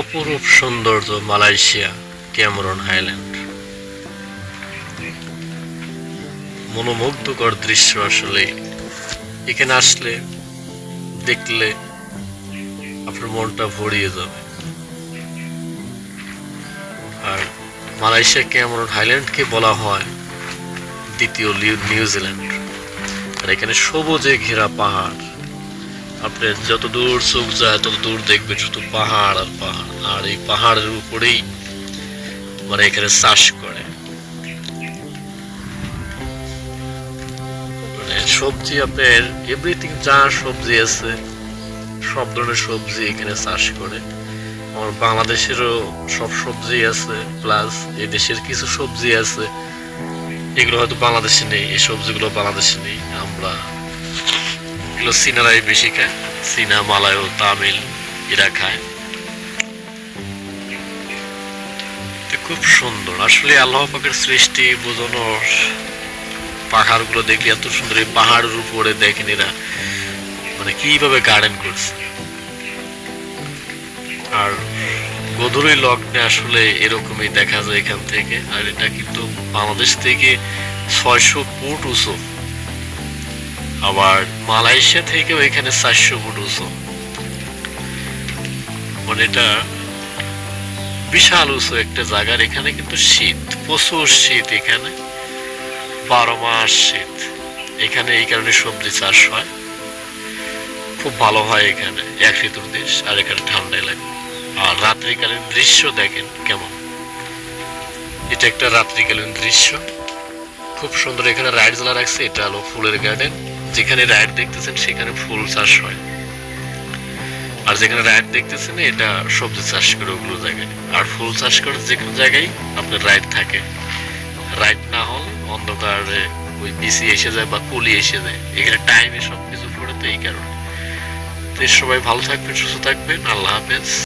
অপরূপ সৌন্দর্য Malaysia, Cameron highland মনোমুগ্ধকর দৃশ্য আসলে। এখানে আসলে দেখলে আপনার মনটা ভরিয়ে যাবে। আর মালয়েশিয়া ক্যামরন হাইল্যান্ডকে বলা হয় দ্বিতীয় নিউজিল্যান্ড। আর এখানে সবুজে ঘেরা পাহাড়। আপনি যত দূর চোখ যায়, তত দূর দেখবেন শুধু পাহাড় আর পাহাড়। আর এই পাহাড়ের উপরেই মানে এখানে চাষ করে। মানে সবজি আপনার এভরিথিং যা সবজি আছে, সব ধরনের সবজি এখানে চাষ করে। আমার বাংলাদেশেরও সব সবজি আছে প্লাস এই দেশের কিছু সবজি আছে। এগুলো হয়তো বাংলাদেশে নেই, এই সবজিগুলো বাংলাদেশে নেই। আমরা এগুলো চীনারাই বেশি খায়। চীনা মালায় তামিল, এরা খায়। খুব সুন্দর। আসলে আল্লাহ সৃষ্টি বোঝানোর পাহাড়গুলো দেখলে এত সুন্দর, এই পাহাড়ের উপরে দেখেন এরা মানে কীভাবে গার্ডেন করছে। আর গধুরই লগ্নে আসলে এরকমই দেখা যায় এখান থেকে। আর এটা কিন্তু বাংলাদেশ থেকে ছয়শো ফুট উঁচু। আবার মালয়েশিয়া থেকেও এখানে চারশো ফুট উঁচু মানে এটা বিশাল উঁচু একটা জায়গার, এখানে কিন্তু শীত, প্রচুর শীত এখানে, বারো মাস শীত। এখানে এই কারণে সবজি চাষ হয়। খুব ভালো হয় এখানে, এক ঋতুর দেশ আর এখানে ঠান্ডাই লাগে। আর রাত্রিকালীন দৃশ্য দেখেন কেমন। এটা একটা রাত্রিকালীন দৃশ্য। খুব সুন্দর এখানে রাইড জ্বালা রাখছে এটা হলো ফুলের গার্ডেন যেখানে রাইড দেখতেছেন, সেখানে ফুল চাষ হয়। আর যেখানে রাইড দেখতেছেন, এটা সবজি চাষ করে ওগুলো জায়গায়। আর ফুল চাষ করে যে কোনো জায়গায় আপনার রাইড থাকে। রাইড না হল অন্ধকারে ওই বিসি এসে যায় বা কলি এসে যায়। এখানে টাইমে সব কিছু পড়ে তো এই কারণে। তো সবাই ভালো থাকবেন, সুস্থ থাকবেন। আল্লাহ হাফেজ।